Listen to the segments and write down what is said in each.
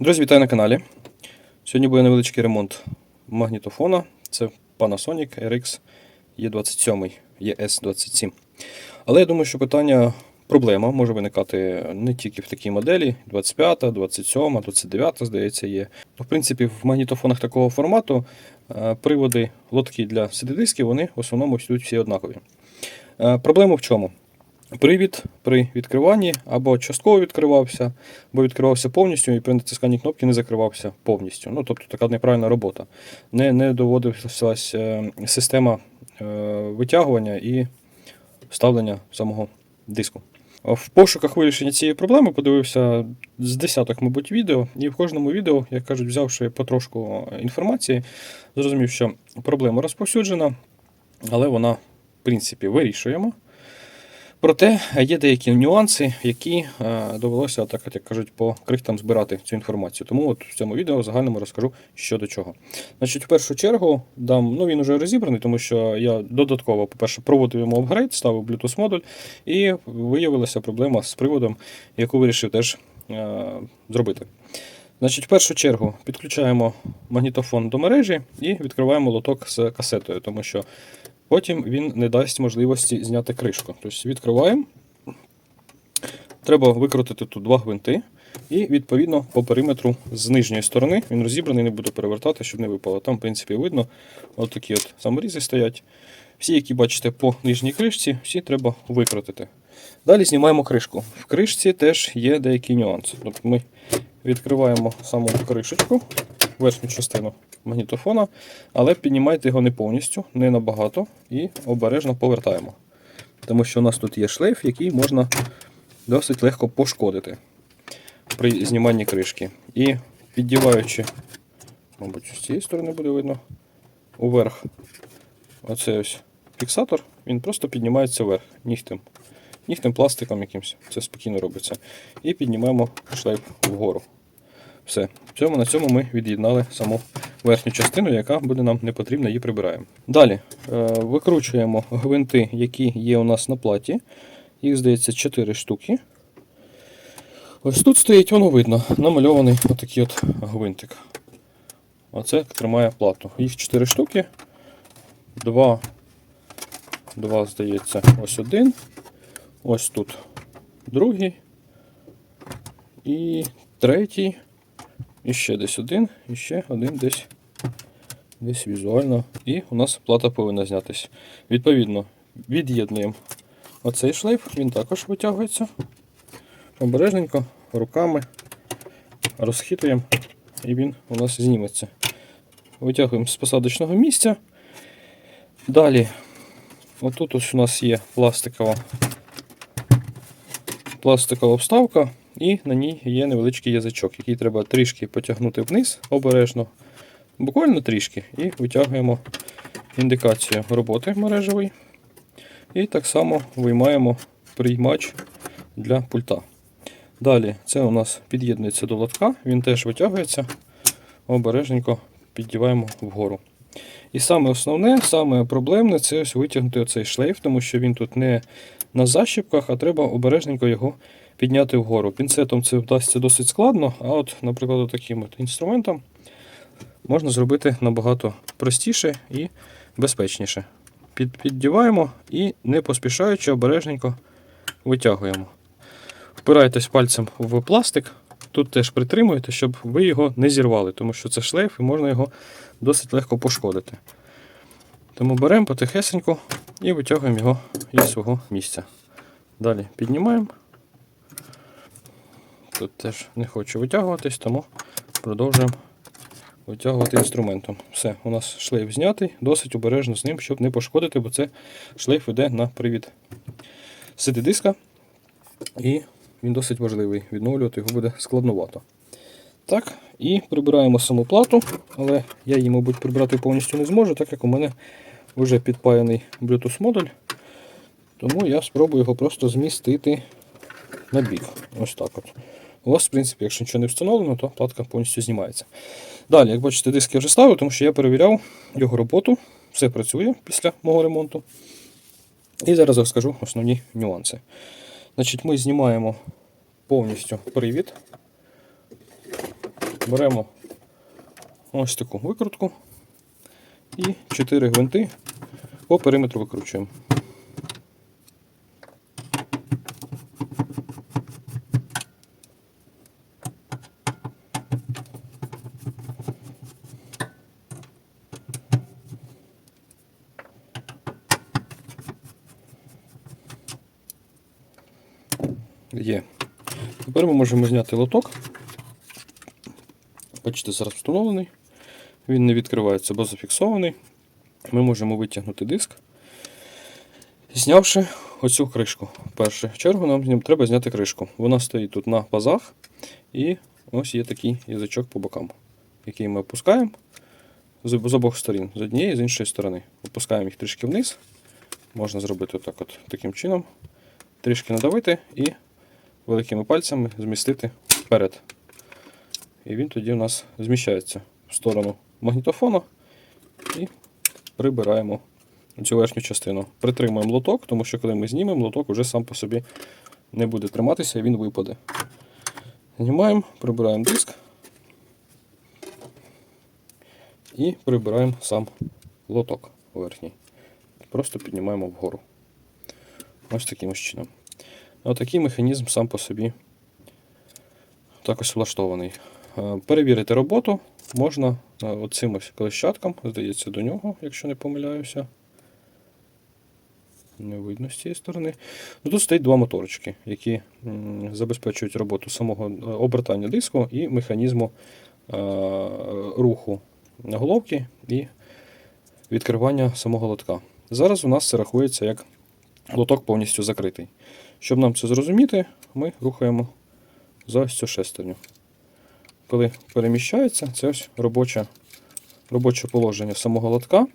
Друзі, вітаю на каналі. Сьогодні буде невеличкий ремонт магнітофона. Це Panasonic RX E27, ES27. Але я думаю, що питання, проблема може виникати не тільки в такій моделі: 25, 27, 29, здається, є. Ну, В принципі, в магнітофонах такого формату е, приводи лотки для CD-дисків, вони в основному всі однакові. Е, Проблема в чому? Привід при відкриванні або частково відкривався, або відкривався повністю і при натисканні кнопки не закривався повністю. Ну, тобто така неправильна робота. Не, не доводилася е, система е, витягування і вставлення самого диску. В пошуках вирішення цієї проблеми подивився з десяток, мабуть, відео, і в кожному відео, як кажуть, взявши потрошку інформації, зрозумів, що проблема розповсюджена, але вона, в принципі, вирішуємо. Проте є деякі нюанси, які е, довелося, так як кажуть, по крихтам збирати цю інформацію. Тому от в цьому відео в загальному розкажу, що до чого. Значить, в першу чергу дам, ну він вже розібраний, тому що я додатково, по-перше, проводив йому апгрейд, ставив Bluetooth модуль, і виявилася проблема з приводом, яку вирішив теж е, зробити. Значить, в першу чергу підключаємо магнітофон до мережі і відкриваємо лоток з касетою, тому що потім він не дасть можливості зняти кришку. Тобто відкриваємо. Треба викрутити тут два гвинти. І відповідно по периметру з нижньої сторони він розібраний, не буду перевертати, щоб не випало. Там, в принципі, видно, такі от саморізи стоять. Всі, які бачите по нижній кришці, всі треба викрутити. Далі знімаємо кришку. В кришці теж є деякі нюанси. Тобто ми відкриваємо саму кришечку, верхню частину магнітофона, але піднімайте його не повністю, не набагато, і обережно повертаємо. Тому що у нас тут є шлейф, який можна досить легко пошкодити при зніманні кришки. І піддіваючи, мабуть, з цієї сторони буде видно, уверх оцей ось фіксатор, він просто піднімається вверх нігтем. Нігтем пластиком якимось. Це спокійно робиться. І піднімаємо шлейф вгору. Все. Цьому, на цьому ми від'єднали саму верхню частину, яка буде нам не потрібна, її прибираємо. Далі е, викручуємо гвинти, які є у нас на платі. Їх, здається, 4 штуки. Ось тут стоїть, воно видно, намальований отакий от гвинтик. Оце тримає плату. Їх 4 штуки. Два, два, здається, ось один. Ось тут другий. І третій. І ще десь один, і ще один десь десь візуально. І у нас плата повинна знятися. Відповідно, від'єднуємо оцей шлейф, він також витягується. Обережненько, руками розхитуємо, і він у нас зніметься. Витягуємо з посадочного місця. Далі, отут ось у нас є пластикова, пластикова вставка. І на ній є невеличкий язичок, який треба трішки потягнути вниз обережно, буквально трішки, і витягуємо індикацію роботи мережевої. І так само виймаємо приймач для пульта. Далі це у нас під'єднується до лотка, він теж витягується, обережненько піддіваємо вгору. І саме основне, саме проблемне це ось витягнути оцей шлейф, тому що він тут не на защіпках, а треба обережненько його підняти вгору. Пінцетом це вдасться досить складно, а от, наприклад, таким от інструментом можна зробити набагато простіше і безпечніше. Під, піддіваємо і не поспішаючи обережненько витягуємо. Впирайтесь пальцем в пластик, тут теж притримуєте, щоб ви його не зірвали, тому що це шлейф і можна його досить легко пошкодити. Тому беремо потихесеньку і витягуємо його із свого місця. Далі піднімаємо. Тут теж не хочу витягуватись, тому продовжуємо витягувати інструментом. Все, у нас шлейф знятий, досить обережно з ним, щоб не пошкодити, бо це шлейф йде на привід CD-диска. І він досить важливий. Відновлювати його буде складновато. Так, і прибираємо саму плату, але я її, мабуть, прибрати повністю не зможу, так як у мене вже підпаяний Bluetooth модуль. Тому я спробую його просто змістити на бік. Ось так от. У вас, в принципі, якщо нічого не встановлено, то платка повністю знімається. Далі, як бачите, диск я вже ставив, тому що я перевіряв його роботу. Все працює після мого ремонту. І зараз розкажу основні нюанси. Значить, Ми знімаємо повністю привід. беремо ось таку викрутку і 4 гвинти по периметру викручуємо. Є. Тепер ми можемо зняти лоток. Бачите, зараз встановлений. Він не відкривається, бо зафіксований. Ми можемо витягнути диск, знявши оцю кришку. В першу чергу нам треба зняти кришку. Вона стоїть тут на пазах, і ось є такий язичок по бокам, який ми опускаємо з, обох сторін, з однієї і з іншої сторони. Опускаємо їх трішки вниз. Можна зробити так от, таким чином. Трішки надавити і великими пальцями змістити вперед. І він тоді у нас зміщається в сторону магнітофона і прибираємо цю верхню частину. Притримуємо лоток, тому що коли ми знімемо, лоток уже сам по собі не буде триматися і він випаде. Знімаємо, прибираємо диск і прибираємо сам лоток верхній. Просто піднімаємо вгору. Ось таким чином. Отакий механізм сам по собі також влаштований. Е, Перевірити роботу можна е, оцим ось колещатком, здається, до нього, якщо не помиляюся. Не видно з цієї сторони. Ну, тут стоїть два моторчики, які забезпечують роботу самого е, обертання диску і механізму руху головки і відкривання самого лотка. Зараз у нас це рахується як лоток повністю закритий. Щоб нам це зрозуміти, ми рухаємо за цю шестерню. Коли переміщається, це ось робоче, робоче положення самого лотка.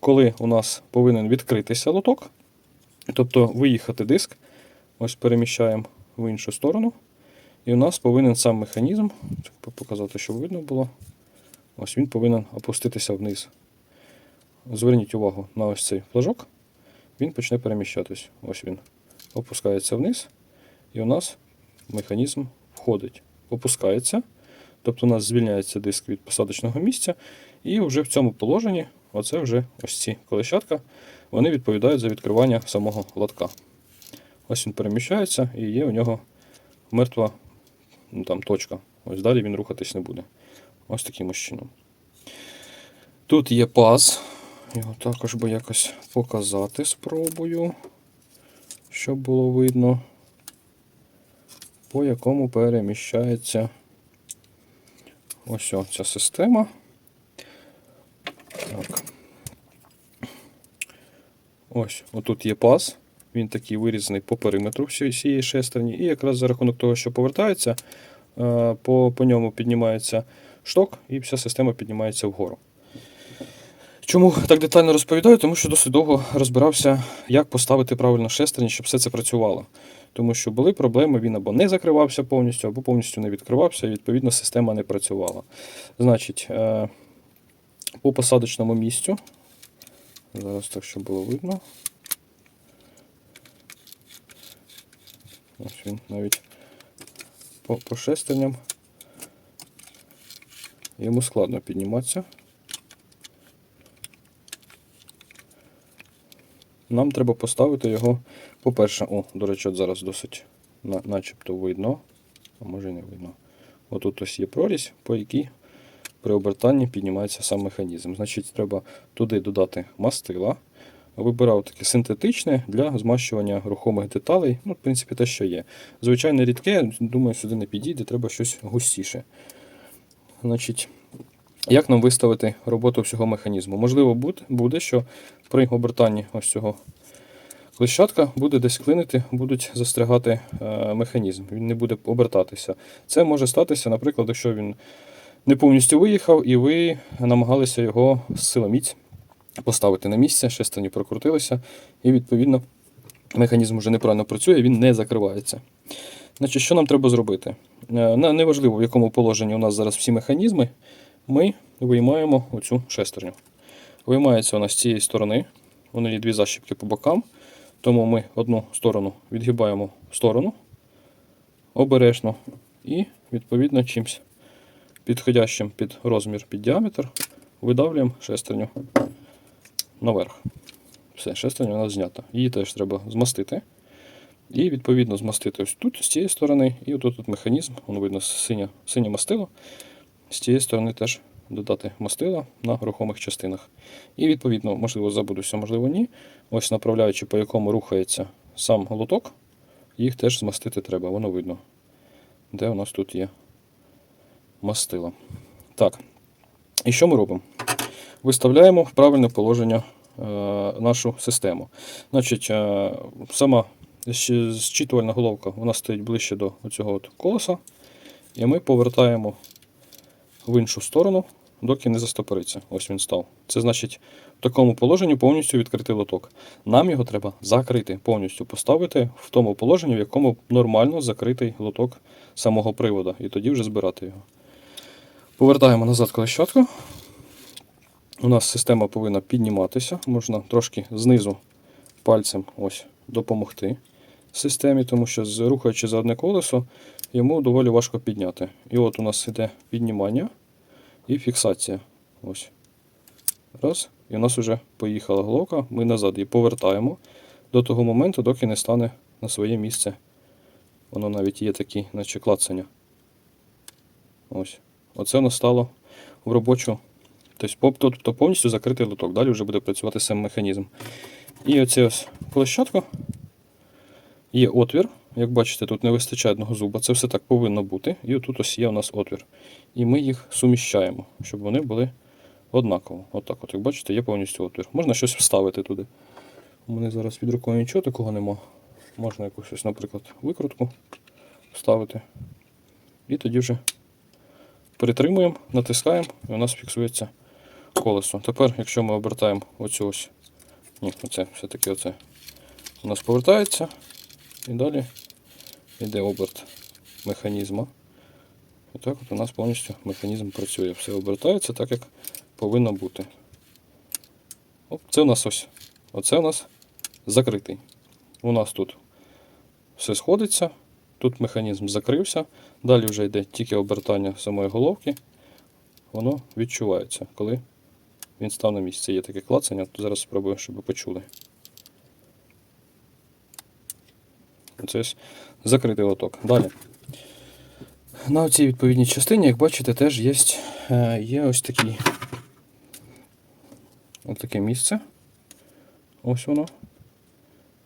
Коли у нас повинен відкритися лоток, тобто виїхати диск, ось переміщаємо в іншу сторону. І у нас повинен сам механізм, показати, щоб видно було. Ось він повинен опуститися вниз. Зверніть увагу на ось цей флажок, він почне переміщатись. Ось він опускається вниз, і у нас механізм входить, опускається, тобто у нас звільняється диск від посадочного місця, і вже в цьому положенні, оце вже ось ці колещатка, вони відповідають за відкривання самого лотка. Ось він переміщається і є у нього мертва ну, там, точка. Ось далі він рухатись не буде. Ось таким ось чином. Тут є паз. Його також би якось показати спробую, щоб було видно, по якому переміщається ось ця система. Так. Ось, отут є паз. Він такий вирізаний по периметру всієї всієї шестерні. І якраз за рахунок того, що повертається, е, по, по ньому піднімається шток, і вся система піднімається вгору. Чому так детально розповідаю? Тому що досить довго розбирався, як поставити правильно шестерні, щоб все це працювало. Тому що були проблеми, він або не закривався повністю, або повністю не відкривався, і відповідно система не працювала. Значить, е, по посадочному місцю. Зараз так, щоб було видно. Ось він навіть по, по шестерням. Йому складно підніматися. Нам треба поставити його, по-перше, о, до речі, от зараз досить на, начебто видно, а може і не видно. Отут ось є прорізь, по якій при обертанні піднімається сам механізм. Значить, треба туди додати мастила. Вибирав таке синтетичне для змащування рухомих деталей. Ну, в принципі, те, що є. Звичайно, рідке, думаю, сюди не підійде, треба щось густіше. Значить, як нам виставити роботу всього механізму? Можливо, буде, що при обертанні ось цього клещатка буде десь клинити, будуть застрягати е, механізм, він не буде обертатися. Це може статися, наприклад, якщо він не повністю виїхав, і ви намагалися його з силоміць поставити на місце, шестерні прокрутилися, і відповідно механізм вже неправильно працює, він не закривається. Значить, що нам треба зробити? Е, Неважливо, в якому положенні у нас зараз всі механізми, ми виймаємо оцю шестерню. Виймається вона з цієї сторони, вони є дві защіпки по бокам, тому ми одну сторону відгибаємо в сторону обережно і, відповідно, чимсь підходящим під розмір, під діаметр, видавлюємо шестерню наверх. Все, шестерня у нас знята. Її теж треба змастити. І відповідно змастити ось тут, з цієї сторони, і отут тут механізм, воно видно синє, синє мастило. З цієї сторони теж додати мастила на рухомих частинах. І відповідно, можливо, забудуся, можливо, ні. Ось направляючи, по якому рухається сам лоток, їх теж змастити треба, воно видно, де у нас тут є мастило. Так. І що ми робимо? Виставляємо в правильне положення е, нашу систему. Значить, е, сама зчитувальна головка вона стоїть ближче до цього колеса, і ми повертаємо в іншу сторону, доки не застопориться. Ось він став. Це значить, в такому положенні повністю відкритий лоток. Нам його треба закрити, повністю поставити в тому положенні, в якому нормально закритий лоток самого привода, і тоді вже збирати його. Повертаємо назад колещатку. У нас система повинна підніматися. Можна трошки знизу пальцем ось допомогти системі, тому що рухаючи за одне колесо, йому доволі важко підняти. І от у нас іде піднімання і фіксація. Ось. Раз. І у нас вже поїхала головка. Ми назад її повертаємо до того моменту, доки не стане на своє місце. Воно навіть є такі, наче клацання. Ось. Оце воно стало в робочу. Тобто, повністю закритий лоток. Далі вже буде працювати сам механізм. І оце ось площадка. Є отвір. Як бачите, тут не вистачає одного зуба. Це все так повинно бути. І отут ось є у нас отвір. І ми їх суміщаємо, щоб вони були однаково. Отак, от, як бачите, є повністю отвір. Можна щось вставити туди. У мене зараз під рукою нічого такого нема. Можна якусь, наприклад, викрутку вставити. І тоді вже притримуємо, натискаємо, і у нас фіксується колесо. Тепер, якщо ми обертаємо оцю ось, ні, оце все-таки оце у нас повертається, і далі йде оберт механізму. І так от у нас повністю механізм працює. Все обертається так, як повинно бути. Оп, це у нас ось. Оце у нас закритий. У нас тут все сходиться, тут механізм закрився, далі вже йде тільки обертання самої головки. Воно відчувається, коли він став на місце. Є таке клацання, то зараз спробую, щоб ви почули. Це закритий лоток. Далі. На цій відповідній частині, як бачите, теж є, е, є ось такий, ось таке місце. Ось воно.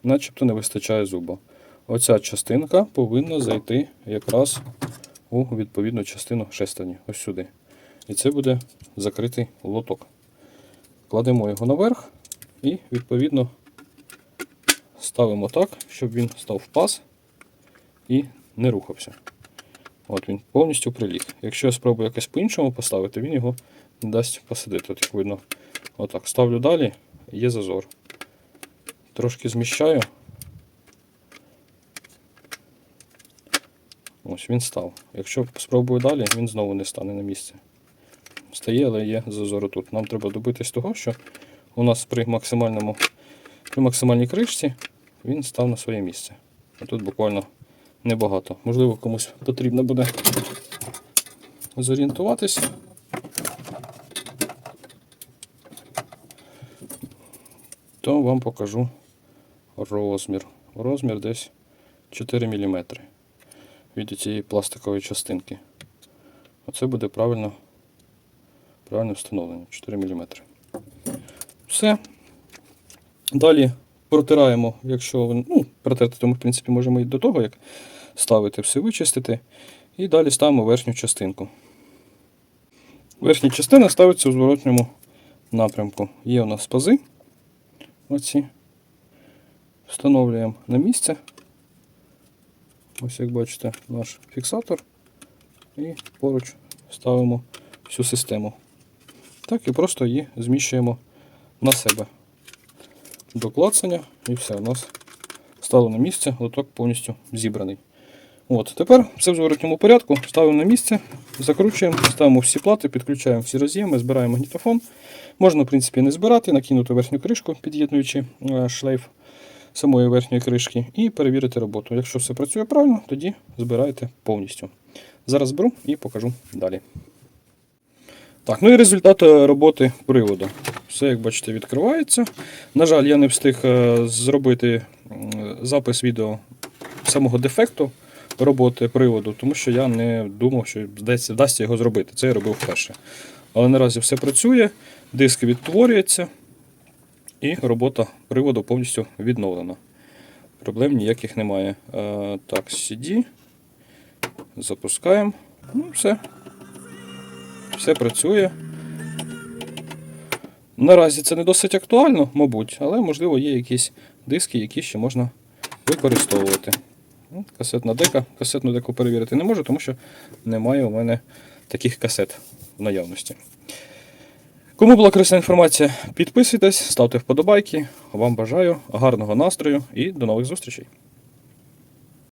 Начебто не вистачає зуба. Оця частинка повинна зайти якраз у відповідну частину шестерні. Ось сюди. І це буде закритий лоток. Кладемо його наверх і відповідно ставимо так, щоб він став в паз і не рухався. От він повністю приліг. Якщо я спробую якось по-іншому поставити, він його не дасть посадити. От як видно, отак. Ставлю далі, є зазор. Трошки зміщаю. Ось він став. Якщо спробую далі, він знову не стане на місце. Стає, але є зазор тут. Нам треба добитись того, що у нас при максимальному при максимальній кришці він став на своє місце. А тут буквально небагато. Можливо, комусь потрібно буде зорієнтуватись. То вам покажу розмір. Розмір десь 4 мм від цієї пластикової частинки. Оце буде правильно, правильне встановлення 4 мм. Все. Далі протираємо, якщо ну, протерти, то ми, в принципі, можемо і до того, як ставити, все вичистити. І далі ставимо верхню частинку. Верхня частина ставиться у зворотньому напрямку. Є у нас пази. Оці. Встановлюємо на місце. Ось як бачите, наш фіксатор. І поруч ставимо всю систему. Так і просто її зміщуємо на себе до клацання і все, у нас стало на місце, лоток повністю зібраний. От, Тепер все в зворотньому порядку, ставимо на місце, закручуємо, ставимо всі плати, підключаємо всі роз'єми, збираємо магнітофон. Можна, в принципі, не збирати, накинути верхню кришку, під'єднуючи е, шлейф самої верхньої кришки, і перевірити роботу. Якщо все працює правильно, тоді збираєте повністю. Зараз зберу і покажу далі. Так, ну і результат е, роботи приводу. Все, як бачите, відкривається. На жаль, я не встиг е, зробити запис відео самого дефекту роботи приводу, тому що я не думав, що вдасться, його зробити. Це я робив вперше. Але наразі все працює, диск відтворюється, і робота приводу повністю відновлена. Проблем ніяких немає. Е, так, CD. Запускаємо. Ну, все. Все працює. Наразі це не досить актуально, мабуть, але можливо є якісь диски, які ще можна використовувати. Ну, Касетна дека. Касетну деку перевірити не можу, тому що немає у мене таких касет в наявності. Кому була корисна інформація, підписуйтесь, ставте вподобайки. Вам бажаю гарного настрою і до нових зустрічей.